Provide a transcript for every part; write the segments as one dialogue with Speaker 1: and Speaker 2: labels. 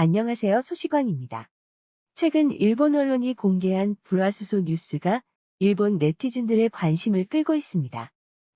Speaker 1: 안녕하세요. 소시광입니다. 최근 일본 언론이 공개한 불화수소 뉴스가 일본 네티즌들의 관심을 끌고 있습니다.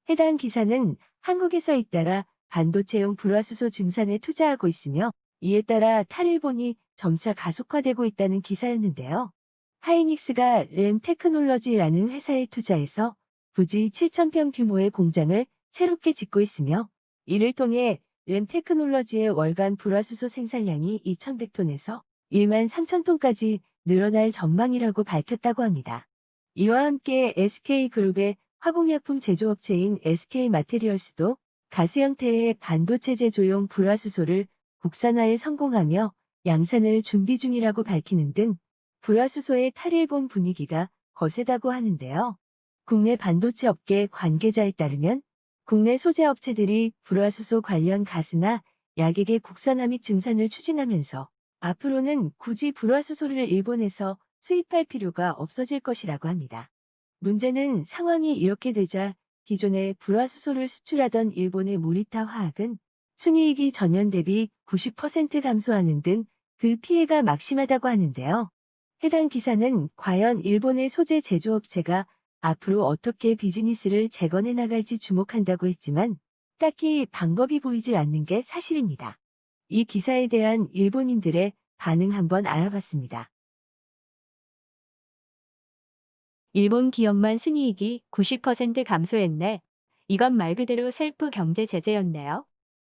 Speaker 1: 해당 기사는 한국에서 잇따라 반도체용 불화수소 증산에 투자하고 있으며 이에 따라 탈일본이 점차 가속화되고 있다는 기사였는데요. 하이닉스가 램 테크놀러지라는 회사에 투자해서 부지 7,000평 규모의 공장을 새롭게 짓고 있으며 이를 통해 램 테크놀러지의 월간 불화수소 생산량이 2,100톤에서 1만 3,000톤까지 늘어날 전망이라고 밝혔다고 합니다. 이와 함께 SK그룹의 화공약품 제조업체인 SK마테리얼스도 가스 형태의 반도체 제 조용 불화수소를 국산화에 성공하며 양산을 준비 중이라고 밝히는 등 불화수소의 탈일본 분위기가 거세다고 하는데요. 국내 반도체 업계 관계자에 따르면 국내 소재 업체들이 불화수소 관련 가스나 약액의 국산화 및 증산을 추진하면서 앞으로는 굳이 불화수소를 일본에서 수입할 필요가 없어질 것이라고 합니다. 문제는 상황이 이렇게 되자 기존에 불화수소를 수출하던 일본의 모리타 화학은 순이익이 전년 대비 90% 감소하는 등 그 피해가 막심하다고 하는데요. 해당 기사는 과연 일본의 소재 제조업체가 앞으로 어떻게 비즈니스를 재건해 나갈지 주목한다고 했지만 딱히 방법이 보이질 않는 게 사실입니다. 이 기사에 대한 일본인들의 반응 한번 알아봤습니다.
Speaker 2: 일본 기업만 순이익이 90% 감소했네. 이건 말 그대로 셀프 경제 제재였네요.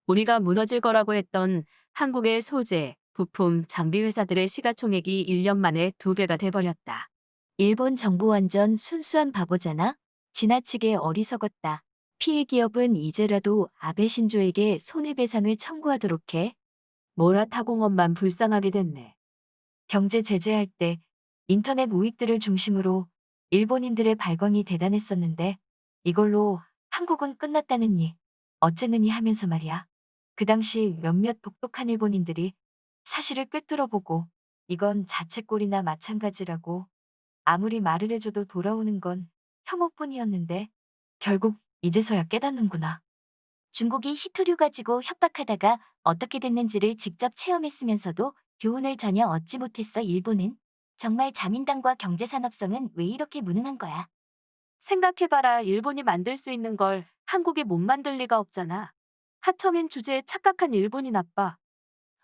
Speaker 3: 우리가 무너질 거라고 했던 한국의 소재, 부품, 장비 회사들의 시가총액이 1년 만에 두 배가 돼버렸다.
Speaker 4: 일본 정부 완전 순수한 바보잖아. 지나치게 어리석었다. 피해 기업은 이제라도 아베 신조에게 손해배상을 청구하도록 해.
Speaker 3: 모라 타공업만 불쌍하게 됐네.
Speaker 4: 경제 제재할 때 인터넷 우익들을 중심으로 일본인들의 발광이 대단했었는데 이걸로 한국은 끝났다느니 어째느니 하면서 말이야. 그 당시 몇몇 독특한 일본인들이 사실을 꿰뚫어보고 이건 자책골이나 마찬가지라고 아무리 말을 해줘도 돌아오는 건 혐오뿐이었는데 결국 이제서야 깨닫는구나. 중국이 히토류 가지고 협박하다가 어떻게 됐는지를 직접 체험했으면서도 교훈을 전혀 얻지 못했어 일본은. 정말 자민당과 경제산업성은 왜 이렇게 무능한 거야.
Speaker 3: 생각해봐라 일본이 만들 수 있는 걸 한국이 못 만들 리가 없잖아. 하청인 주제에 착각한 일본이 나빠.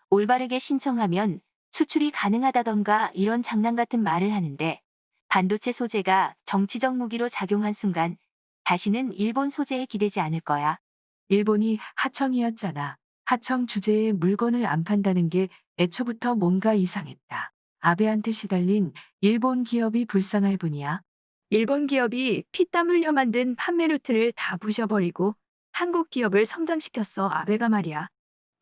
Speaker 5: 올바르게 신청하면 수출이 가능하다던가 이런 장난 같은 말을 하는데 반도체 소재가 정치적 무기로 작용한 순간 다시는 일본 소재에 기대지 않을 거야.
Speaker 6: 일본이 하청이었잖아. 하청 주제에 물건을 안 판다는 게 애초부터 뭔가 이상했다. 아베한테 시달린 일본 기업이 불쌍할 뿐이야.
Speaker 7: 일본 기업이 피땀 흘려 만든 판매 루트를 다 부셔버리고 한국 기업을 성장시켰어, 아베가 말이야.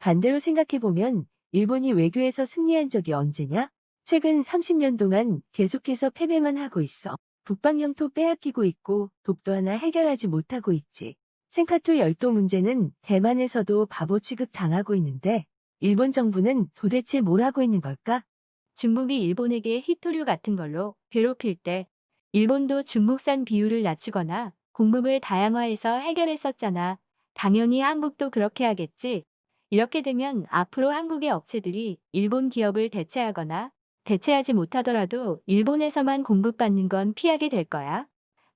Speaker 1: 반대로 생각해보면 일본이 외교에서 승리한 적이 언제냐? 최근 30년 동안 계속해서 패배만 하고 있어. 북방 영토 빼앗기고 있고 독도 하나 해결하지 못하고 있지. 생카투 열도 문제는 대만에서도 바보 취급 당하고 있는데 일본 정부는 도대체 뭘 하고 있는 걸까?
Speaker 2: 중국이 일본에게 히토류 같은 걸로 괴롭힐 때 일본도 중국산 비율을 낮추거나 공급을 다양화해서 해결했었잖아. 당연히 한국도 그렇게 하겠지. 이렇게 되면 앞으로 한국의 업체들이 일본 기업을 대체하거나 대체하지 못하더라도 일본에서만 공급받는 건 피하게 될 거야.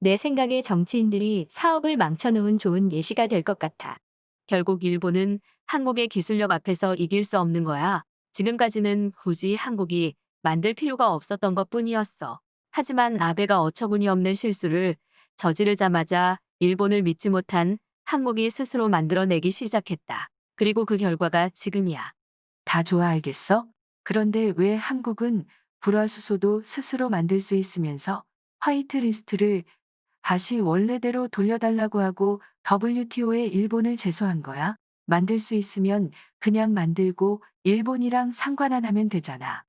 Speaker 2: 내 생각에 정치인들이 사업을 망쳐놓은 좋은 예시가 될 것 같아.
Speaker 3: 결국 일본은 한국의 기술력 앞에서 이길 수 없는 거야. 지금까지는 굳이 한국이 만들 필요가 없었던 것 뿐이었어. 하지만 아베가 어처구니 없는 실수를 저지르자마자 일본을 믿지 못한 한국이 스스로 만들어내기 시작했다. 그리고 그 결과가 지금이야.
Speaker 6: 다 좋아 알겠어? 그런데 왜 한국은 불화수소도 스스로 만들 수 있으면서 화이트리스트를 다시 원래대로 돌려달라고 하고 WTO에 일본을 제소한 거야? 만들 수 있으면 그냥 만들고 일본이랑 상관 안 하면 되잖아.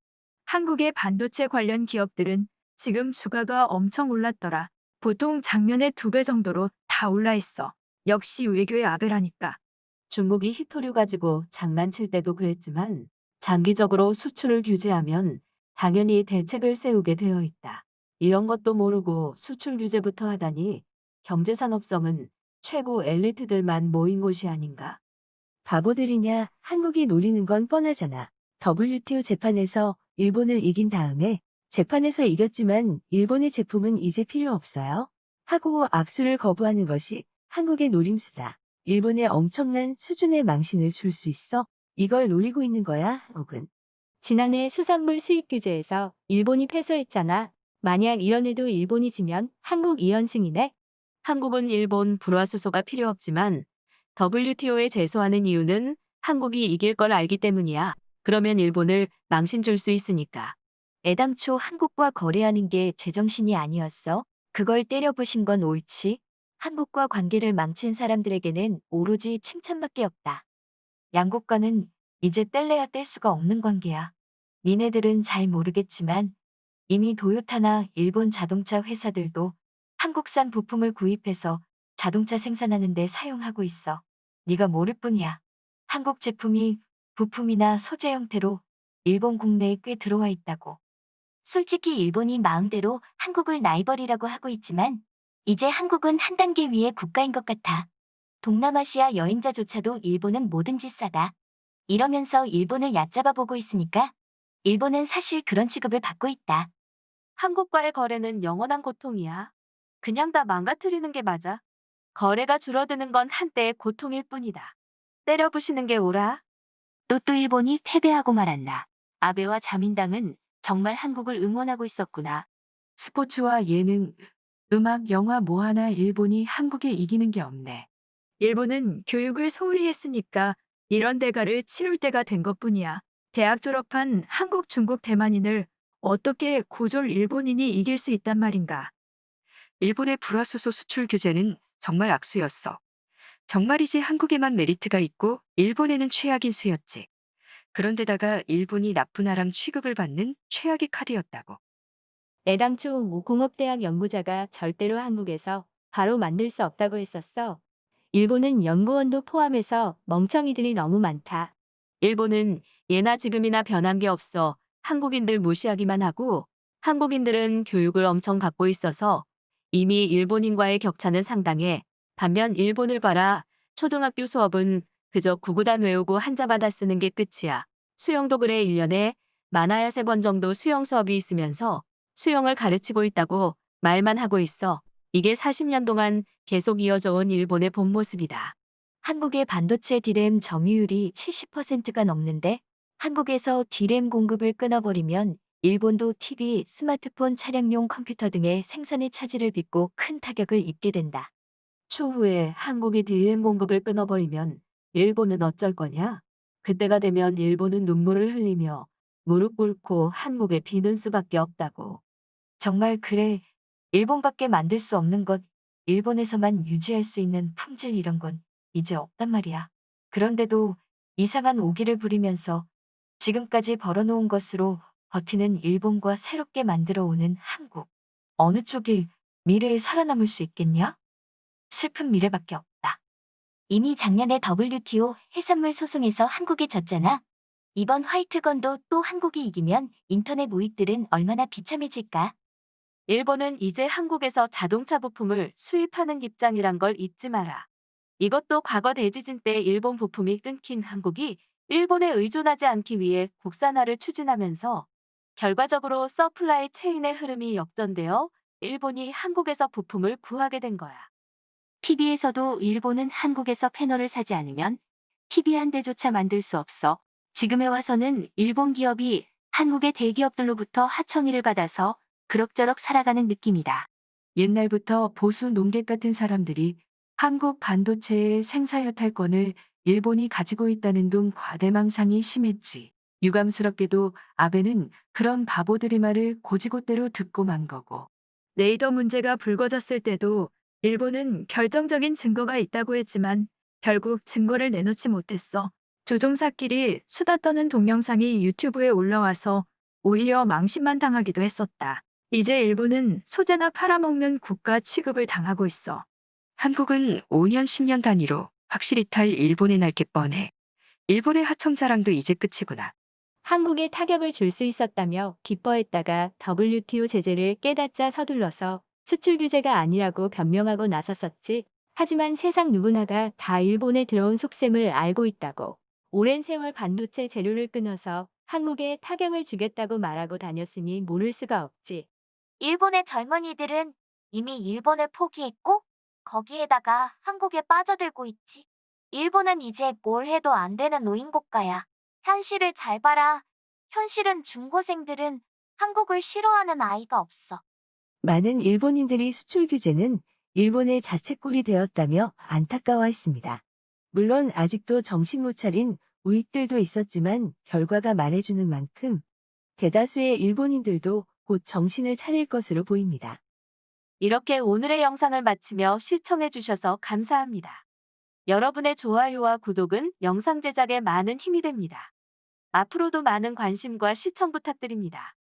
Speaker 7: 한국의 반도체 관련 기업들은 지금 주가가 엄청 올랐더라. 보통 작년에 두배 정도로 다 올라 있어. 역시 외교의 아베라니까.
Speaker 3: 중국이 히토류 가지고 장난칠 때도 그랬지만 장기적으로 수출을 규제하면 당연히 대책을 세우게 되어 있다. 이런 것도 모르고 수출 규제부터 하다니 경제산업성은 최고 엘리트들만 모인 곳이 아닌가.
Speaker 1: 바보들이냐? 한국이 노리는 건 뻔하잖아. WTO 재판에서 일본을 이긴 다음에 재판에서 이겼지만 일본의 제품은 이제 필요 없어요. 하고 악수를 거부하는 것이 한국의 노림수다. 일본에 엄청난 수준의 망신을 줄 수 있어. 이걸 노리고 있는 거야, 한국은.
Speaker 2: 지난해 수산물 수입 규제에서 일본이 패소했잖아. 만약 이런 해도 일본이 지면 한국 2연승이네.
Speaker 3: 한국은 일본 불화수소가 필요 없지만 WTO에 제소하는 이유는 한국이 이길 걸 알기 때문이야. 그러면 일본을 망신 줄 수 있으니까.
Speaker 4: 애당초 한국과 거래하는 게 제정신이 아니었어. 그걸 때려부신 건 옳지. 한국과 관계를 망친 사람들에게는 오로지 칭찬밖에 없다. 양국과는 이제 뗄래야 뗄 수가 없는 관계야. 니네들은 잘 모르겠지만 이미 도요타나 일본 자동차 회사들도 한국산 부품을 구입해서 자동차 생산하는 데 사용하고 있어. 네가 모를 뿐이야. 한국 제품이 부품이나 소재 형태로 일본 국내에 꽤 들어와 있다고. 솔직히 일본이 마음대로 한국을 라이벌이라고 하고 있지만 이제 한국은 한 단계 위의 국가인 것 같아. 동남아시아 여행자조차도 일본은 뭐든지 싸다. 이러면서 일본을 얕잡아 보고 있으니까 일본은 사실 그런 취급을 받고 있다.
Speaker 3: 한국과의 거래는 영원한 고통이야. 그냥 다 망가뜨리는 게 맞아. 거래가 줄어드는 건 한때의 고통일 뿐이다. 때려부시는 게 옳아.
Speaker 5: 또또 일본이 패배하고 말았나. 아베와 자민당은 정말 한국을 응원하고 있었구나.
Speaker 6: 스포츠와 예능, 음악, 영화 뭐 하나 일본이 한국에 이기는 게 없네.
Speaker 7: 일본은 교육을 소홀히 했으니까 이런 대가를 치룰 때가 된 것뿐이야. 대학 졸업한 한국, 중국, 대만인을 어떻게 고졸 일본인이 이길 수 있단 말인가.
Speaker 8: 일본의 불화수소 수출 규제는 정말 악수였어. 정말이지 한국에만 메리트가 있고 일본에는 최악인 수였지. 그런데다가 일본이 나쁜 사람 취급을 받는 최악의 카드였다고.
Speaker 2: 애당초 모 공업대학 연구자가 절대로 한국에서 바로 만들 수 없다고 했었어. 일본은 연구원도 포함해서 멍청이들이 너무 많다.
Speaker 3: 일본은 예나 지금이나 변한 게 없어 한국인들 무시하기만 하고 한국인들은 교육을 엄청 받고 있어서 이미 일본인과의 격차는 상당해. 반면 일본을 봐라. 초등학교 수업은 그저 구구단 외우고 한자 받아 쓰는 게 끝이야. 수영도 그래 1년에 많아야 3번 정도 수영 수업이 있으면서 수영을 가르치고 있다고 말만 하고 있어. 이게 40년 동안 계속 이어져 온 일본의 본 모습이다.
Speaker 4: 한국의 반도체 디램 점유율이 70%가 넘는데 한국에서 디램 공급을 끊어버리면 일본도 TV, 스마트폰, 차량용 컴퓨터 등의 생산의 차질을 빚고 큰 타격을 입게 된다.
Speaker 3: 추후에 한국이 디램 공급을 끊어버리면 일본은 어쩔 거냐? 그때가 되면 일본은 눈물을 흘리며 무릎 꿇고 한국에 비는 수밖에 없다고.
Speaker 4: 정말 그래. 일본밖에 만들 수 없는 것, 일본에서만 유지할 수 있는 품질 이런 건 이제 없단 말이야. 그런데도 이상한 오기를 부리면서 지금까지 벌어놓은 것으로 버티는 일본과 새롭게 만들어 오는 한국. 어느 쪽이 미래에 살아남을 수 있겠냐? 슬픈 미래밖에 없다. 이미 작년에 WTO 해산물 소송에서 한국이 졌잖아. 이번 화이트건도 또 한국이 이기면 인터넷 우익들은 얼마나 비참해질까?
Speaker 3: 일본은 이제 한국에서 자동차 부품을 수입하는 입장이란 걸 잊지 마라. 이것도 과거 대지진 때 일본 부품이 끊긴 한국이 일본에 의존하지 않기 위해 국산화를 추진하면서 결과적으로 서플라이 체인의 흐름이 역전되어 일본이 한국에서 부품을 구하게 된 거야.
Speaker 5: TV에서도 일본은 한국에서 패널을 사지 않으면 TV 한 대조차 만들 수 없어. 지금에 와서는 일본 기업이 한국의 대기업들로부터 하청일을 받아서 그럭저럭 살아가는 느낌이다.
Speaker 6: 옛날부터 보수 농객 같은 사람들이 한국 반도체의 생사여탈권을 일본이 가지고 있다는 둥 과대망상이 심했지. 유감스럽게도 아베는 그런 바보들의 말을 고지고대로 듣고 만 거고.
Speaker 7: 레이더 문제가 불거졌을 때도 일본은 결정적인 증거가 있다고 했지만 결국 증거를 내놓지 못했어. 조종사끼리 수다 떠는 동영상이 유튜브에 올라와서 오히려 망신만 당하기도 했었다. 이제 일본은 소재나 팔아먹는 국가 취급을 당하고 있어.
Speaker 8: 한국은 5년, 10년 단위로 확실히 탈 일본에 날게 뻔해. 일본의 하청 자랑도 이제 끝이구나.
Speaker 2: 한국에 타격을 줄 수 있었다며 기뻐했다가 WTO 제재를 깨닫자 서둘러서 수출 규제가 아니라고 변명하고 나섰었지. 하지만 세상 누구나가 다 일본에 들어온 속셈을 알고 있다고. 오랜 세월 반도체 재료를 끊어서 한국에 타격을 주겠다고 말하고 다녔으니 모를 수가 없지.
Speaker 9: 일본의 젊은이들은 이미 일본을 포기했고 거기에다가 한국에 빠져들고 있지. 일본은 이제 뭘 해도 안 되는 노인 국가야. 현실을 잘 봐라. 현실은 중고생들은 한국을 싫어하는 아이가 없어.
Speaker 1: 많은 일본인들이 수출 규제는 일본의 자책골이 되었다며 안타까워했습니다. 물론 아직도 정신 못 차린 우익들도 있었지만 결과가 말해주는 만큼 대다수의 일본인들도 곧 정신을 차릴 것으로 보입니다.
Speaker 3: 이렇게 오늘의 영상을 마치며 시청해주셔서 감사합니다. 여러분의 좋아요와 구독은 영상 제작에 많은 힘이 됩니다. 앞으로도 많은 관심과 시청 부탁드립니다.